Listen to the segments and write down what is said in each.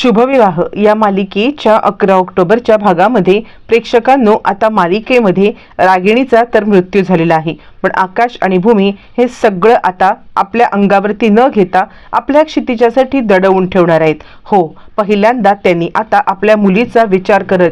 शुभविवाह. या मालिकेच्या अकरा ऑक्टोबरच्या भागामध्ये प्रेक्षकांनो आता मालिकेमध्ये रागिणीचा तर मृत्यू झालेला आहे. पण आकाश आणि भूमी हे सगळं आता आपल्या अंगावरती न घेता आपल्या क्षितिजासाठी दडवून ठेवणार आहेत. हो पहिल्यांदा त्यांनी आता आपल्या मुलीचा विचार करत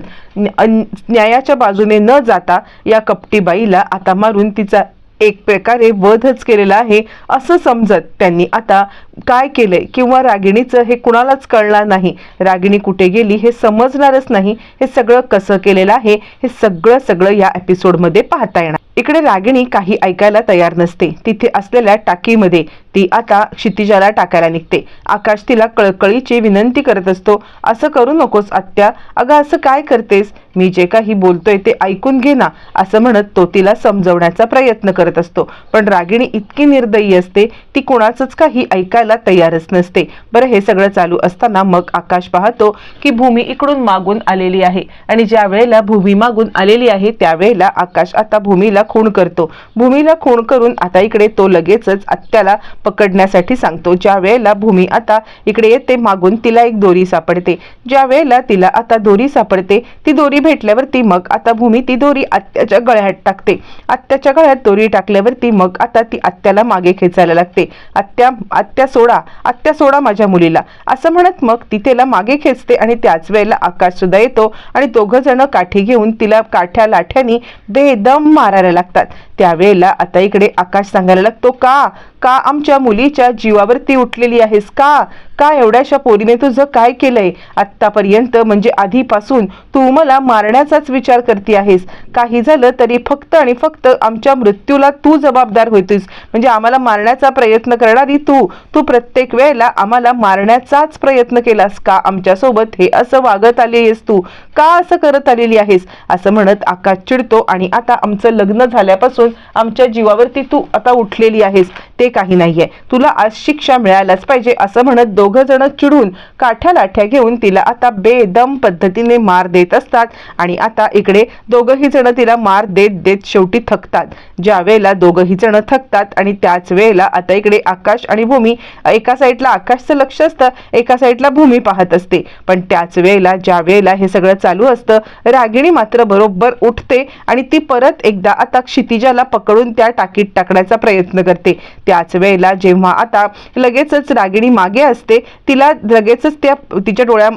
अन- न्यायाच्या बाजूने न जाता या कपटीबाईला आता मारून तिचा एक प्रकारे वधच केलेला आहे असं समजत त्यांनी. आता काय केलंय? किंवा रागिणीचं हे कुणालाच कळणार नाही. रागिणी कुठे गेली हे समजणारच नाही. हे सगळं कसं केलेलं आहे? हे सगळं सगळं या एपिसोडमध्ये पाहता येणार. इकडे रागिणी काही ऐकायला तयार नसते. तिथे असलेल्या टाकीमध्ये ती आता क्षितिजाला टाकायला निघते. आकाश तिला कळकळीची विनंती करत असतो असं करू नकोस आत्या. अगं असं काय करतेस? मी जे काही बोलतोय ते ऐकून घे ना असं म्हणत तो तिला समजवण्याचा प्रयत्न करत असतो. पण रागिणी इतकी निर्दयी असते ती कोणाचंच काही ऐकायला तयारच नसते. बरं हे सगळं चालू असताना मग आकाश पाहतो की भूमी इकडून मागून आलेली आहे. आणि ज्या वेळेला भूमी मागून आलेली आहे त्यावेळेला आकाश आता भूमीला खून करतो. भूमीला खून करून आता इकडे तो लगेचच आत्याला पकडण्यासाठी सांगतो. ज्या वेळेला भूमी आता इकडे येते मागून तिला एक दोरी सापडते. ज्या वेळेला तिला आता दोरी सापडते ती दोरी भेटल्यावरती मग आता भूमी ती दोरी आत्याच्या गळ्यात टाकते. आत्याच्या गळ्यात दोरी टाकल्यावरती मग आता ती आत्याला मागे खेचायला लागते. आत्या आत्या सोडा आत्या सोडा माझ्या मुलीला. असं म्हणत मग ती तिला मागे खेचते आणि त्याच वेळेला आकाश सुद्धा येतो आणि दोघं जण काठी घेऊन तिला काठ्या लाठ्यानी बेदम मारायला लागतात. त्यावेळेला आता इकडे आकाश सांगायला लागतो का? का आमच्या मुलीच्या जीवावरती उठलेली आहेस का? का एवढ्याशा पोरीने तुझं काय केलंय? आत्तापर्यंत म्हणजे आधीपासून तू मला मारण्याचाच विचार करते आहेस. काही झालं तरी फक्त आणि फक्त आमच्या मृत्यूला तू जबाबदार होतीस. म्हणजे आम्हाला मारण्याचा प्रयत्न करणारी तू. तू प्रत्येक वेळेला आम्हाला मारण्याचाच प्रयत्न केलास का? आमच्यासोबत हे असं वागत आली आहेस तू. का असं करत आलेली आहेस? असं म्हणत आकाश चिडतो आणि आता आमचं लग्न झाल्यापासून आमच्या जीवावरती तू आता उठलेली आहेस. ते काही नाहीये. तुला आज शिक्षा मिळायलाच पाहिजे असं म्हणत दोघं जण चिडून काठ्या लाठ्या घेऊन तिला आता बेदम पद्धतीने मार देत असतात. आणि आता इकडे दोघंही जण तिला मार देत देत शेवटी थकतात. ज्या वेळेला दोघंही जण थकतात आणि त्याच वेळेला आता इकडे आकाश आणि भूमी एका साईडला आकाशचं लक्ष असतं एका साईडला भूमी पाहत असते. पण त्याच वेळेला ज्या वेळेला हे सगळं चालू असतं रागिणी मात्र बरोबर उठते आणि ती परत एकदा आता क्षितिजाला पकडून त्या टाकीत टाकण्याचा प्रयत्न करते. त्याच वेळेला जेव्हा आता लगेचच रागिणी मागे असते तिला लगेचच त्या तिच्या डोळ्या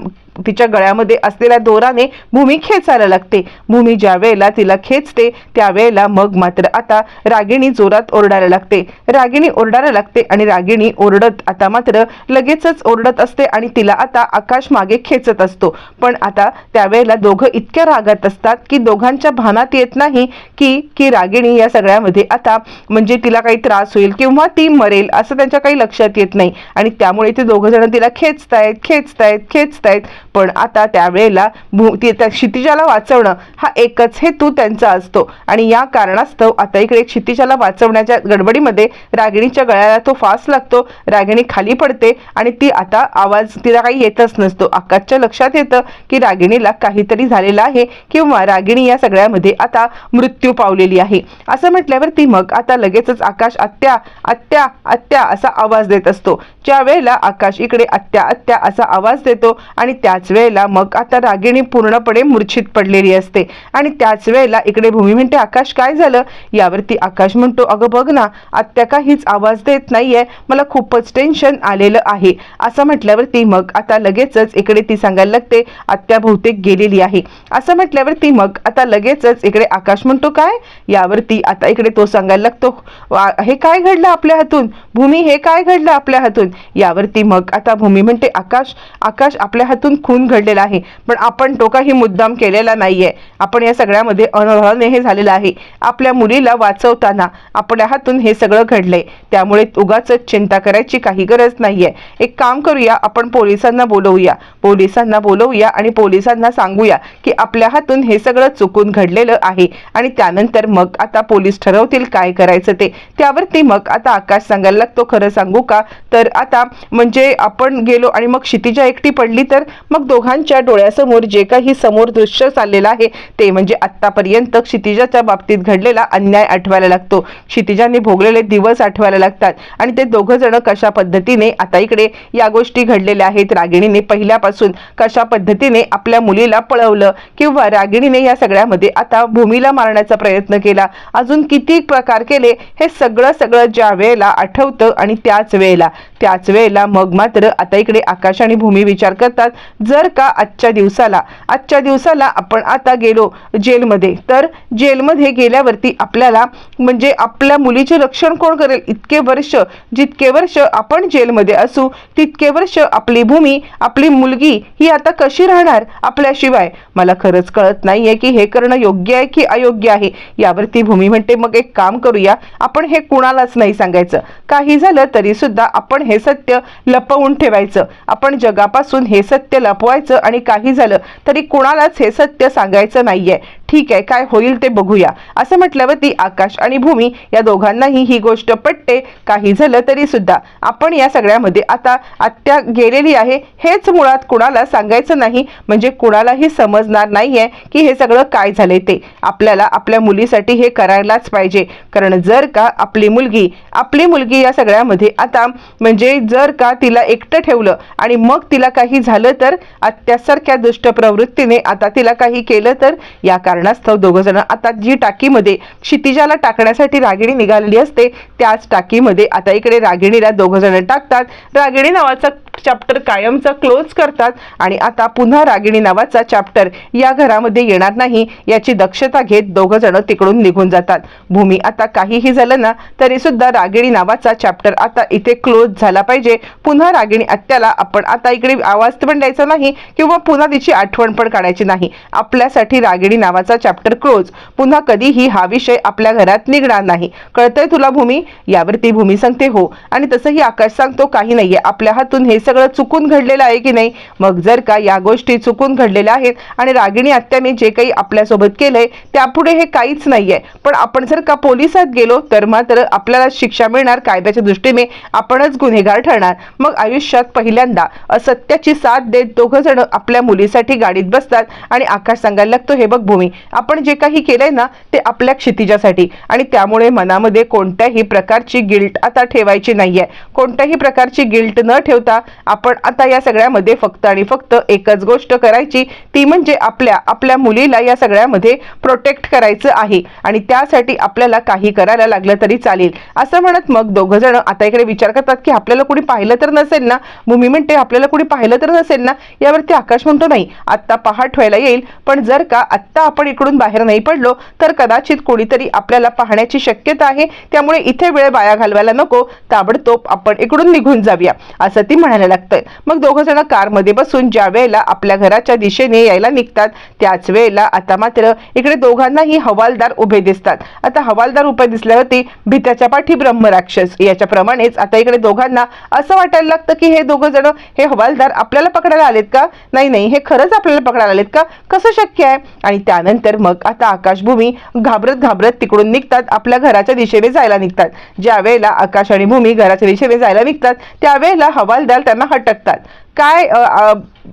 तिच्या गळ्यामध्ये असलेल्या दोराने भूमी खेचायला लागते. भूमी ज्या वेळेला तिला खेचते त्यावेळेला मग मात्र आता रागिणी जोरात ओरडायला लागते. रागिणी ओरडायला लागते आणि रागिणी ओरडत आता मात्र लगेचच ओरडत असते आणि तिला आता आकाश मागे खेचत असतो. पण आता त्यावेळेला दोघं इतक्या रागात असतात की दोघांच्या भानात येत नाही की की रागिणी या सगळ्यामध्ये आता म्हणजे तिला काही त्रास होईल किंवा ती मरेल असं त्यांच्या काही लक्षात येत नाही. आणि त्यामुळे ते दोघं जण तिला खेचतायत खेचतायत खेचतायत. पण आता त्यावेळेला भू त्या क्षितिजाला वाचवणं हा एकच हेतू त्यांचा असतो. आणि या कारणास्तव आता इकडे क्षितिजाला वाचवण्याच्या गडबडीमध्ये रागिणीच्या गळ्याला तो फास लागतो रागिणी खाली पडते आणि ती आता आवाज तिला काही येतच नसतो. आकाशच्या लक्षात येतं की रागिणीला काहीतरी झालेलं आहे किंवा रागिणी या सगळ्यामध्ये आता मृत्यू पावलेली आहे. असं म्हटल्यावर ती मग आता लगेचच आकाश आत्या आत्या आत्या असा आवाज देत असतो. ज्या वेळेला आकाश इकडे आत्या आत्या असा आवाज देतो आणि त्या त्याच वेळेला मग आता रागिणी पूर्णपणे मूर्छित पडलेली असते. आणि त्याच वेळेला इकडे भूमी म्हणते आकाश काय झालं? यावरती आकाश म्हणतो अगं बघ ना आत्या काहीच आवाज देत नाहीये. मला खूपच टेन्शन आलेलं आहे. असं म्हटल्यावरती मग आता लगेचच इकडे ती सांगायला लागते आत्या बहुतेक गेलेली आहे. असं म्हटल्यावरती मग आता लगेचच इकडे आकाश म्हणतो काय? यावरती आता इकडे तो सांगायला लागतो "वा- हे काय घडलं आपल्या हातून? भूमी हे काय घडलं आपल्या हातून? यावरती मग आता भूमी म्हणते आकाश आकाश आपल्या हातून खून घडलेला आहे. पण आपण तो काही मुद्दाम केलेला नाहीये. आपण या सगळ्यामध्ये अनर्हाने हे झालेलं आहे. आपल्या मुलीला वाचवताना आपल्या हातून हे सगळं घडलंय. त्यामुळे उगाच चिंता करायची काही गरज नाहीये. एक काम करूया आपण पोलिसांना बोलवूया. पोलिसांना बोलवूया आणि पोलिसांना सांगूया की आपल्या हातून हे सगळं चुकून घडलेलं आहे. आणि त्यानंतर मग आता पोलीस ठरवतील काय करायचं ते. त्यावरती मग आता आकाश सांगायला लागतो खरं सांगू का? तर आता म्हणजे आपण गेलो आणि मग क्षितिजा एकटी पडली तर मग मग दोघांच्या डोळ्यासमोर जे काही समोर दृश्य चाललेलं आहे ते म्हणजे आतापर्यंत क्षितिजाच्या बाबतीत घडलेला अन्याय आठवायला लागतो. क्षितिजाने भोगलेले दिवस आठवायला लागतात आणि ते दोघं जण कशा पद्धतीने आता इकडे या गोष्टी घडलेल्या आहेत रागिणीने पहिल्यापासून कशा पद्धतीने आपल्या मुलीला पळवलं किंवा रागिणीने या सगळ्यामध्ये आता भूमीला मारण्याचा प्रयत्न केला अजून किती प्रकार केले हे सगळं सगळं ज्या वेळेला आठवतं आणि त्याच वेळेला. त्याच वेळेला मग मात्र आता इकडे आकाश आणि भूमी विचार करतात जर का आजच्या दिवसाला आजच्या दिवसाला आपण आता गेलो जेलमध्ये तर जेलमध्ये गेल्यावरती आपल्याला म्हणजे आपल्या मुलीचे रक्षण कोण करेल? इतके वर्ष जितके वर्ष आपण जेलमध्ये असू तितके वर्ष आपली भूमी आपली मुलगी ही आता कशी राहणार आपल्याशिवाय? मला खरंच कळत नाही आहे की हे करणं योग्य आहे की अयोग्य आहे. यावरती भूमी म्हणते मग एक काम करूया आपण हे कुणालाच नाही सांगायचं. काही झालं तरी सुद्धा आपण हे सत्य लपवून ठेवायचं. आपण जगापासून हे सत्य लप तापवायचं आणि काही झालं तरी कुणालाच हे सत्य सांगायचं नाहीये. ठीक आहे काय होईल ते बघूया. असं म्हटल्यावरती आकाश आणि भूमी या दोघांनाही ही गोष्ट पटते. काही झालं तरी सुद्धा. आपण या सगळ्यामध्ये आता आत्या गेलेली आहे. हेच मुळात कुणाला सांगायचं नाही. म्हणजे कुणालाही समजणार नाहीये की हे सगळं काय झालंय ते. आपल्याला आपल्या मुलीसाठी हे करायलाच पाहिजे. कारण जर का आपली मुलगी आपली मुलगी या सगळ्यामध्ये आता म्हणजे जर का तिला एकटं ठेवलं आणि मग तिला काही झालं तर आत्यासारख्या दुष्ट प्रवृत्तीने आता तिला काही केलं तर या कारण कारणास्तव दोघं जण आता जी टाकीमध्ये क्षितिजाला टाकण्यासाठी रागिणी निघालेली असते त्याच टाकीमध्ये आता इकडे रागिणीला दोघं जण टाकतात. रागिणी नावाचा चॅप्टर कायमचा क्लोज करतात आणि आता पुन्हा रागिणी नावाचा चॅप्टर या घरामध्ये येणार नाही याची दक्षता घेत दोघं जण तिकडून निघून जातात. भूमी आता काहीही झालं ना तरी सुद्धा रागिणी नावाचा चॅप्टर आता इथे क्लोज झाला पाहिजे. पुन्हा रागिणी आत्याला आपण आता इकडे आवाज पण द्यायचा नाही किंवा पुन्हा तिची आठवण पण काढायची नाही. आपल्यासाठी रागिणी नावाचा चॅप्टर क्लोज पुन्हा कधीही हा विषय आपल्या घरात निघणार नाही. कळतंय तुला भूमी? यावरती भूमी सांगते हो. आणि तसंही आकाश सांगतो काही नाहीये. आपल्या हातून हे सगळं चुकून घडलेलं आहे की नाही? मग जर का या गोष्टी चुकून घडलेल्या आहेत आणि रागिणी आत्याने जे काही आपल्यासोबत केलंय त्यापुढे हे काहीच नाहीये. पण आपण जर का पोलिसात गेलो तर मात्र आपल्याला शिक्षा मिळणार. कायद्याच्या दृष्टीने आपणच गुन्हेगार ठरणार. मग आयुष्यात पहिल्यांदा असत्याची साथ देत दोघं जण आपल्या मुलीसाठी गाडीत बसतात आणि आकाश सांगायला लागतो हे बघ भूमी आपण जे काही केलंय ना ते आपल्या क्षितिजासाठी. आणि त्यामुळे मनामध्ये कोणत्याही प्रकारची गिल्ट आता ठेवायची नाहीये. कोणत्याही प्रकारची गिल्ट न ठेवता आपण आता या सगळ्यामध्ये फक्त आणि फक्त एकच गोष्ट करायची. ती म्हणजे आपल्या आपल्या मुलीला या सगळ्यामध्ये प्रोटेक्ट करायचं आहे. आणि त्यासाठी आपल्याला काही करायला लागलं तरी चालेल. असं म्हणत मग दोघं जण आता इकडे विचार करतात की आपल्याला कुणी पाहिलं तर नसेल ना? भूमी म्हणते आपल्याला कुणी पाहिलं तर नसेल ना? यावरती आकाश म्हणतो नाही आत्ता पहाट व्हायला येईल. पण जर का आत्ता आपण इकडून बाहेर नाही पडलो तर कदाचित कोणीतरी आपल्याला पाहण्याची शक्यता आहे. त्यामुळे इथे वेळ वाया घालवायला नको. ताबडतोब आपण इकडून निघून जाऊया असं ती म्हणायला लागतंय. मग दोघं जण कारमध्ये बसून ज्या वेळेला आपल्या घराच्या दिशेने यायला निघतात त्याच वेळेला आता मात्र इकडे दोघांनाही हवालदार उभे दिसतात. आता हवालदार उभे दिसल्यावरती भीत्याच्या पाठी ब्रह्मराक्षस याच्याप्रमाणेच आता इकडे दोघांना असं वाटायला लागतं की हे दोघं जण हे हवालदार आपल्याला पकडायला आलेत का? नाही नाही हे खरंच आपल्याला पकडायला आलेत का? कसं शक्य आहे? आणि त्यानंतर मग आता आकाशभूमी घाबरत घाबरत तिकडून निघतात आपल्या घराच्या दिशेने जायला निघतात. ज्या वेळेला आकाश आणि भूमी घराच्या दिशेने जायला निघतात त्यावेळेला हवालदार त्यांना हटकतात. काय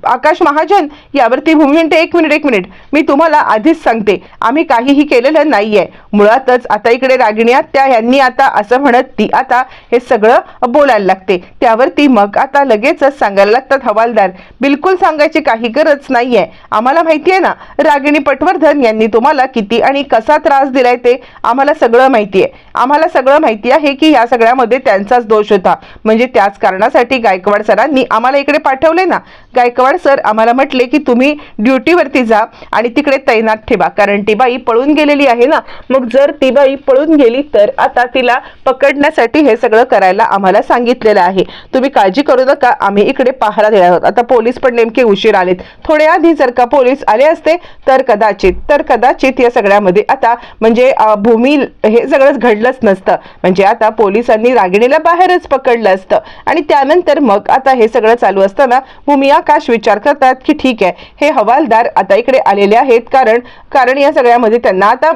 आकाश महाजन यावरती भूमी एक मिनिट एक मिनिट मी तुम्हाला आधीच सांगते आम्ही काहीही केलेलं नाहीये. मुळातच आता इकडे रागिणी त्या यांनी आता असं म्हणत ती आता हे सगळं बोलायला लागते. त्यावरती मग आता लगेचच सांगायला लागतात हवालदार. बिलकुल सांगायची काही गरज नाहीये. आम्हाला माहिती आहे ना रागिणी पटवर्धन यांनी तुम्हाला किती आणि कसा त्रास दिलाय ते आम्हाला सगळं माहिती आहे आम्हाला सगळं माहिती आहे की या सगळ्यामध्ये त्यांचाच दोष होता. म्हणजे त्याच कारणासाठी गायकवाड सरांनी आम्हाला इकडे पाठवले ना? गायकवाड सर आम्हाला म्हटले की तुम्ही ड्युटीवरती जा आणि तिकडे तैनात ठेवा. कारण ती बाई पळून गेलेली आहे ना? मग जर ती बाई पळून गेली तर आता तिला पकडण्यासाठी हे सगळं करायला आम्हाला सांगितलेलं आहे. तुम्ही काळजी करू नका. आम्ही इकडे पहारा देणार आहोत. आता पोलीस पण नेमके उशीर आलेत. थोडे आधी जर का पोलीस आले असते तर कदाचित तर कदाचित या सगळ्यामध्ये आता म्हणजे भूमी हे सगळंच घडलंच नसतं. म्हणजे आता पोलिसांनी रागिणीला बाहेरच पकडलं असतं. आणि त्यानंतर मग आता हे सगळं चालू असतं. असताना भूमी आकाश विचार करतात की ठीक आहे हे हवालदार आता इकडे आलेले आहेत. कारण कारण या सगळ्यामध्ये त्यांना आता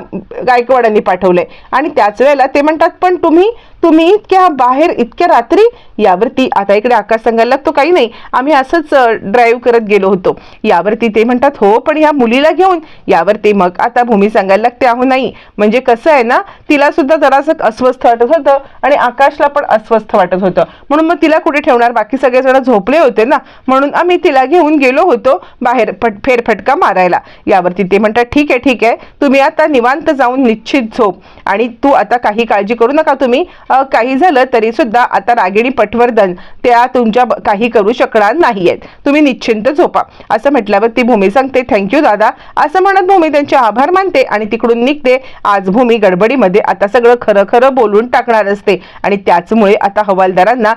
गायकवाडांनी पाठवलंय. आणि त्याच वेळेला ते म्हणतात पण तुम्ही तुम्ही इतक्या बाहेर इतक्या रात्री? यावरती आता इकडे आकाश सांगायला लागतो काही नाही. आम्ही असंच ड्राईव्ह करत गेलो होतो. यावरती ते म्हणतात हो पण या मुलीला घेऊन. यावरती मग आता भूमी सांगायला लागते अहो नाही. म्हणजे कसं आहे ना तिला सुद्धा जरासं अस्वस्थ वाटत होतं आणि आकाशला पण अस्वस्थ वाटत होतं. म्हणून मग तिला कुठे ठेवणार? बाकी सगळेजण झोपले होते ना. म्हणून आम्ही तिला घेऊन गेलो होतो बाहेर फट फेरफटका मारायला. यावरती ते म्हणतात ठीक आहे ठीक आहे. तुम्ही आता निवांत जाऊन निश्चित झोप आणि तू आता काही काळजी करू नका तुम्ही. काही झालं तरी सुद्धा आता रागिणी पटवर्धन त्या तुमच्या काही करू शकणार नाहीयेत. तुम्ही निश्चिंत झोपा. असं म्हटल्यावर ती भूमी सांगते थँक्यू दादा. असं म्हणत भूमी त्यांचे आभार मानते आणि तिकडून निघते. आज भूमी गडबडीमध्ये आता सगळं खरं खरं बोलून टाकणार असते आणि त्याचमुळे आता हवालदारांना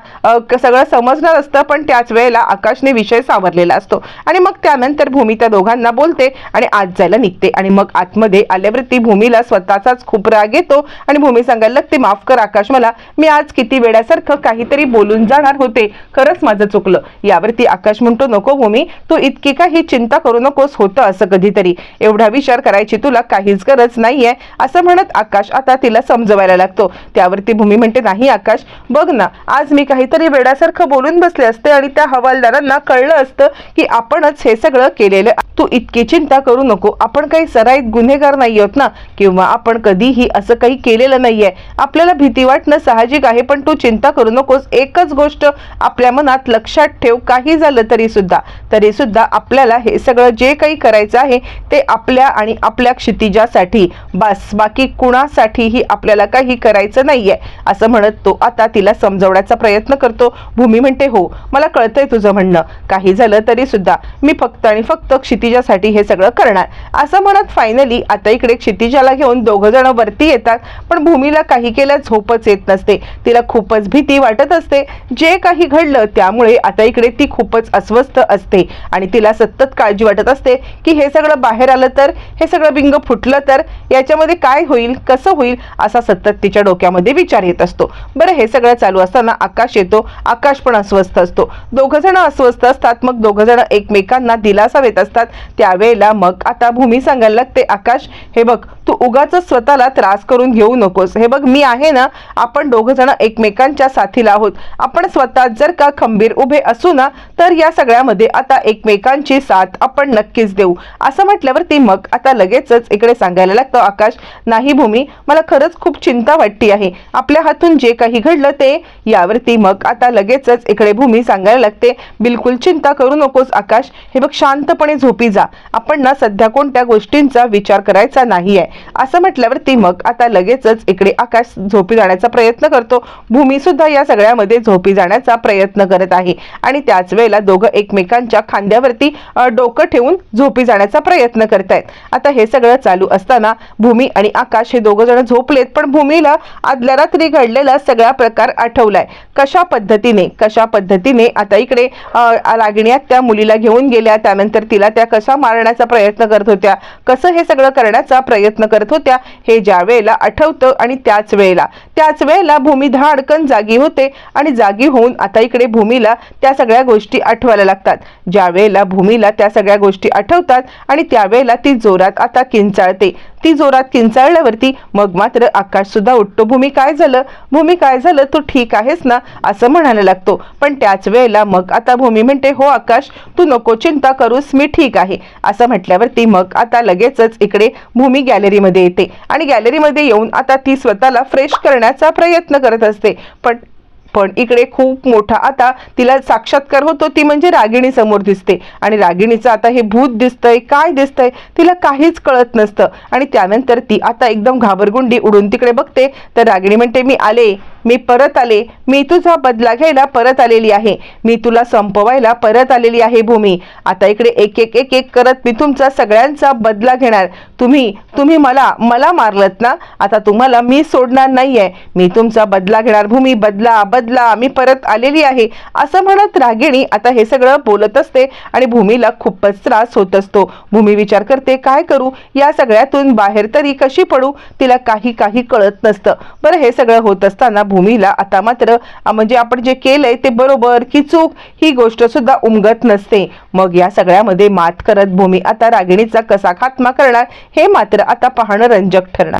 सगळं समजणार असतं पण त्याच वेळेला आकाशने विषय सावरलेला असतो. आणि मग त्यानंतर भूमी त्या दोघांना बोलते आणि आज जायला निघते. आणि मग आतमध्ये आल्यावरती भूमीला स्वतःचाच खूप राग येतो आणि भूमी सांगायला लागते माफ कर आकाश मला मी आज किती वेळासारखं काहीतरी बोलून जाणार होते. खरंच माझं चुकलं. यावरती आकाश म्हणतो नको भूमी तू इतकी काही चिंता करू नकोस होतं असं कधीतरी. एवढा विचार करायची तुला काहीच गरज नाहीये असं म्हणत आकाश आता तिला समजवायला लागतो. त्यावरती भूमी म्हणते नाही आकाश बघ ना आज मी काहीतरी वेड्यासारखं बोलून बसले असते आणि त्या हवालदारांना कळलं असतं की आपणच हे सगळं केलेलं तू इतकी चिंता करू नको. आपण काही सराईत गुन्हेगार नाही आहोत ना? किंवा आपण कधीही असं काही केलेलं नाहीये. आपल्याला भीती वाटणं साहजिक आहे पण तू चिंता करू नकोस. एकच गोष्ट आपल्या मनात लक्षात ठेव काही झालं तरी सुद्धा. तरी सुद्धा आपल्याला हे सगळं जे काही करायचं आहे ते आपल्या आणि आपल्या क्षितिजासाठी. बस बाकी कुणासाठीही आपल्याला काही करायचं नाहीये असं म्हणत तो आता तिला समजवण्याचा प्रयत्न करतो. भूमी म्हणते हो मला कळतंय तुझं म्हणणं. काही झालं तरी सुद्धा मी फक्त आणि फक्त क्षितिजासाठी हे सगळं करणार. असं म्हणत फायनली आता इकडे क्षितिजाला घेऊन दोघं जण वरती येतात पण भूमीला काही केल्या झोपच येत नसते. तिला खूपच भीती वाटत असते. जे काही घडलं त्यामुळे आता इकडे ती खूपच अस्वस्थ असते. आणि तिला सतत काळजी वाटत असते की हे सगळं बाहेर आलं तर हे सगळं बिंग फुटलं तर याच्यामध्ये काय होईल कसं होईल असा सतत तिच्या डोक्यामध्ये विचार येत असतो. बरं हे सगळं चालू असताना आकाश येतो. आकाश पण अस्वस्थ असतो. दोघं जण अस्वस्थ असतात. मग दोघं जण एकमेकांना दिलासा देत असतात. त्यावेळेला मग आता भूमी सांगायला लागते आकाश हे बघ तू उगाच स्वतःला त्रास करून घेऊ नकोस. हे बघ मी आहे ना आपण दोघं जण एकमेकांच्या साथीला आहोत. आपण स्वतः जर का खंबीर उभे असू ना तर या सगळ्यामध्ये आता एकमेकांची साथ आपण नक्कीच देऊ. असं म्हटल्यावरती मग आता लगेचच इकडे सांगायला लागतं आकाश. नाही भूमी मला खरंच खूप चिंता वाटती आहे. आपल्या हातून जे काही घडलं ते यावरती मग आता लगेचच इकडे भूमी सांगायला लागते. बिलकुल चिंता करू नकोस आकाश. हे बघ शांतपणे झोपी जा. आपण ना सध्या कोणत्या गोष्टींचा विचार करायचा नाही आहे असं म्हटल्यावरती मग आता लगेचच इकडे आकाश झोपी जाण्याचा प्रयत्न करतो. भूमी सुद्धा या सगळ्यामध्ये झोपी जाण्याचा प्रयत्न करत आहे. आणि त्याच वेळेला दोघं एकमेकांच्या खांद्यावरती डोकं ठेवून झोपी जाण्याचा प्रयत्न करतायत. आता हे सगळं चालू असताना भूमी आणि आकाश हे दोघं जण झोपलेत पण भूमीला आदल्या रात्री घडलेला सगळा प्रकार आठवलाय. कशा पद्धतीने कशा पद्धतीने आता इकडे लागण्यात त्या मुलीला घेऊन गेल्या त्यानंतर तिला त्या कशा मारण्याचा प्रयत्न करत होत्या कसं हे सगळं करण्याचा प्रयत्न करत होत्या. हे ज्या वेळेला आठवतं आणि त्याच वेळेला. त्याच वेळेला भूमी धाडकन जागी होते आणि जागी होऊन आता इकडे भूमीला त्या सगळ्या गोष्टी आठवायला लागतात. ज्या वेळेला भूमीला त्या सगळ्या गोष्टी आठवतात आणि त्यावेळेला ती जोरात आता किंचाळते. ती जोरात किंचाळल्यावरती मग मात्र आकाश सुद्धा उठतो भूमी काय झालं? भूमी काय झालं? तू ठीक आहेस ना? असं म्हणायला लागतो. पण त्याच वेळेला मग आता भूमी म्हणते हो आकाश तू नको चिंता करूस मी ठीक आहे. असं म्हटल्यावरती मग आता लगेचच इकडे भूमी गॅलरीमध्ये येते आणि गॅलरीमध्ये येऊन आता ती स्वतःला फ्रेश करण्याचा प्रयत्न करत असते. पण पण इकडे खूप मोठा आता तिला साक्षात्कार होतो ती म्हणजे रागिणी समोर दिसते. आणि रागिणीचं आता हे भूत दिसतंय काय दिसतंय तिला काहीच कळत नसतं. आणि त्यानंतर ती आता एकदम घाबरगुंडी उडून तिकडे बघते. तर रागिणी म्हणते मी आले. मी परत आले. मी तुझा बदला घ्यायला परत आलेली आहे. मी तुला संपवायला परत आलेली आहे भूमी. आता इकडे एक एक एक एक करत मी तुमचा सगळ्यांचा बदला घेणार. तुम्ही तुम्ही मला मला मारलत ना? आता तुम्हाला मी सोडणार नाहीये. मी तुमचा बदला घेणार भूमी. बदला बदला. मी परत आलेली आहे. असं म्हणत रागिणी आता हे सगळं बोलत असते आणि भूमीला खूपच त्रास होत असतो. भूमी विचार करते काय करू? या सगळ्यातून बाहेर तरी कशी पडू? तिला काही काही कळत नसतं. बरं हे सगळं होत असताना भूमीला आता मात्र म्हणजे आपण जे केलंय ते बरोबर की चूक ही गोष्ट सुद्धा उमगत नसते. मग या सगळ्यामध्ये मात करत भूमी आता रागिणीचा कसा खात्मा करणार हे मात्र आता पाहणं रंजक ठरणार.